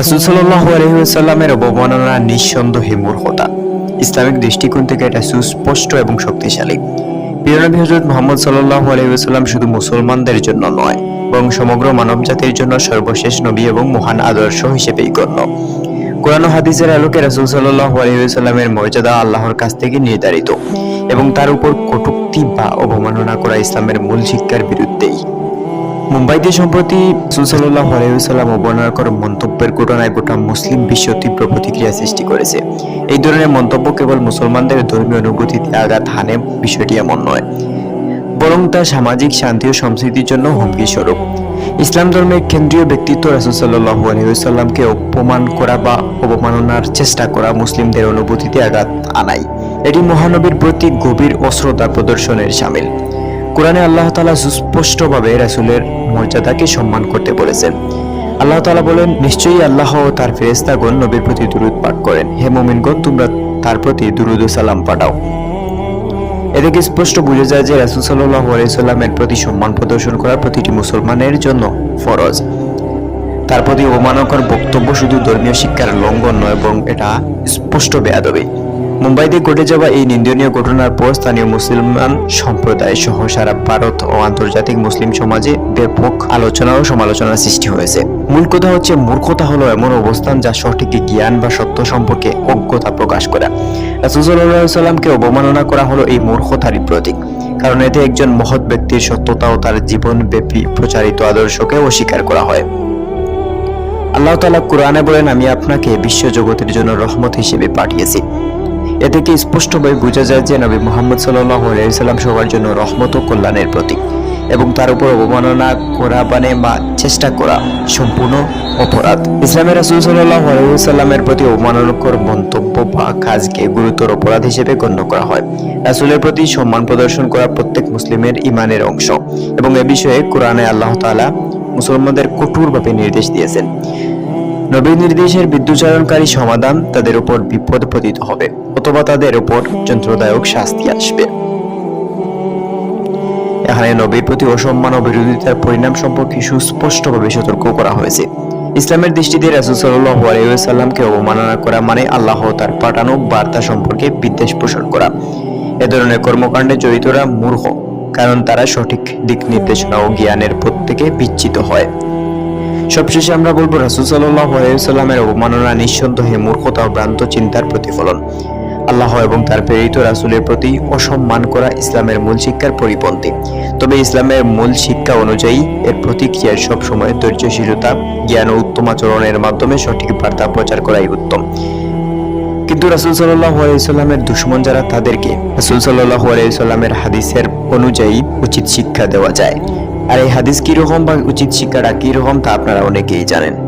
রাসুল সাল্লাহ আলহিসাল্লামের অবমাননা নিঃসন্দেহে মূর্খতা। ইসলামিক দৃষ্টিকোণ থেকে এটা সুস্পষ্ট এবং শক্তিশালী। প্রিয়নবী হজরত মোহাম্মদ সাল্লাহ আলহিসাল্লাম শুধু মুসলমানদের জন্য নয়, বরং সমগ্র মানবজাতির জন্য সর্বশেষ নবী এবং মহান আদর্শ হিসেবেই গণ্য। কোরআন হাদিসের আলোকে রাসুল সাল্লাহ আলহিসাল্লামের মর্যাদা আল্লাহর কাছ থেকে নির্ধারিত এবং তার উপর কটুক্তি বা অবমাননা করা ইসলামের মূল শিক্ষার বিরুদ্ধেই। মুম্বাইতে সম্প্রতি সুসাল্লাহ আলহিসাল্লাম অবর্ণনাকর মন্তব্যের ঘটনায় গোটা মুসলিম বিশ্ব তীব্র প্রতিক্রিয়া সৃষ্টি করেছে। এই ধরনের মন্তব্য কেবল মুসলমানদের ধর্মীয় অনুভূতিতে আঘাত হানে বিষয়টি এমন নয়, বরং তা সামাজিক শান্তি ও সম্প্রীতির জন্য হুমকি স্বরূপ। ইসলাম ধর্মের কেন্দ্রীয় ব্যক্তিত্ব রাসুসাল্লাহু আলহিসাল্লামকে অপমান করা বা অবমাননার চেষ্টা করা মুসলিমদের অনুভূতিতে আঘাত আনাই এটি মহানবীর প্রতি গভীর অশ্রদ্ধা প্রদর্শনের সামিল। কোরআনে আল্লাহ তালা সুস্পষ্টভাবে রাসুলের মর্যাদাকে সম্মান করতে বলেছেন। আল্লাহ তালা বলেন, নিশ্চয়ই আল্লাহ ও তার ফেরেস্তাগণ নবীর প্রতি দুরুদ পাঠ করেন। হে মোমিনগণ, তোমরা তার প্রতি দুরুদ সালাম পাঠাও। এ থেকে স্পষ্ট বুঝে যায় যে রাসুল সাল্লাহ আলাইসাল্লামের প্রতি সম্মান প্রদর্শন করা প্রতিটি মুসলমানের জন্য ফরজ। তার প্রতি অবমানকর বক্তব্য শুধু ধর্মীয় শিক্ষার লঙ্ঘন নয় এবং এটা স্পষ্ট বেয়াদবি। মুম্বাইতে ঘটে যাওয়া এই নিন্দনীয় ঘটনার পর স্থানীয় মুসলমান সম্প্রদায় সহ সারা ভারত ও আন্তর্জাতিক মুসলিম সমাজে ব্যাপক আলোচনা ও সমালোচনার সৃষ্টি হয়েছে। মূল কথা হচ্ছে, মূর্খতা হলো এমন অবস্থান যা সঠিক জ্ঞান বা সত্য সম্পর্কে অজ্ঞতা প্রকাশ করা। রাসুসাল্লামকে অবমাননা করা হলো এই মূর্খতারই প্রতীক। কারণ এতে একজন মহৎ ব্যক্তির সত্যতা ও তার জীবনব্যাপী প্রচারিত আদর্শকে অস্বীকার করা হয়। আল্লাহ তালা কোরআনে বলেন, আমি আপনাকে বিশ্ব জগতের জন্য রহমত হিসেবে পাঠিয়েছি। এ থেকে স্পষ্টভাবে বোঝা যায় যে নবী মোহাম্মদ সাল্লাম সবার জন্য রহমত ও কল্যাণের প্রতীক এবং তার উপর অবমাননা করা মানে বা চেষ্টা করা সম্পূর্ণ অপরাধ। ইসলামের রাসুল সাল্লামের প্রতি অবমাননাকর মন্তব্য বা কাজকে গুরুতর অপরাধ হিসেবে গণ্য করা হয়। রাসুলের প্রতি সম্মান প্রদর্শন করা প্রত্যেক মুসলিমের ইমানের অংশ এবং এ বিষয়ে কোরআনে আল্লাহ তাআলা মুসলমানদের কঠোরভাবে নির্দেশ দিয়েছেন। নবী নির্দেশের বিদ্যুচারণকারী সমাধান তাদের উপর বিপদ পতিত হবে, অথবা তাদের উপর যন্ত্রদায়ক শাস্তি আসবে। এখানে নবীর প্রতি অসম্মান ও বিরোধিতার পরিণাম সম্পর্কে সুস্পষ্টভাবে সতর্ক করা হয়েছে। ইসলামের দৃষ্টিতে রাসুল সাল্লাহ আলাইসাল্লামকে অবমাননা করা মানে আল্লাহ তার পাঠানো বার্তা সম্পর্কে বিদ্বেষ পোষণ করা। এ ধরনের কর্মকাণ্ডে জড়িতরা মূর্খ, কারণ তারা সঠিক দিক নির্দেশনা ও জ্ঞানের পথ থেকে বিচ্ছিত হয়। সবশেষে আমরা বলব রাসুল সাল্লাহ আলাইসাল্লামের অবমাননা নিঃসন্দেহে মূর্খতা ও ভ্রান্ত চিন্তার প্রতিফলন। আল্লাহ এবং তার প্রেরিত রাসুলের প্রতি অসম্মান করা ইসলামের মূল শিক্ষার পরিপন্থী। তবে ইসলামের মূল শিক্ষা অনুযায়ী এর প্রতিক্রিয়ার সবসময় ধৈর্যশীলতা, জ্ঞান ও উত্তম আচরণের মাধ্যমে সঠিক বার্তা প্রচার করাই উত্তম। কিন্তু রাসুল সাল্লাহ আলাইসাল্লামের দুশ্মন যারা তাদেরকে রাসুল সাল্লাহ আলাইসাল্লামের হাদিসের অনুযায়ী উচিত শিক্ষা দেওয়া যায়। আর এই হাদিস কীরকম বা উচিত শিক্ষাটা কীরকম তা আপনারা অনেকেই জানেন।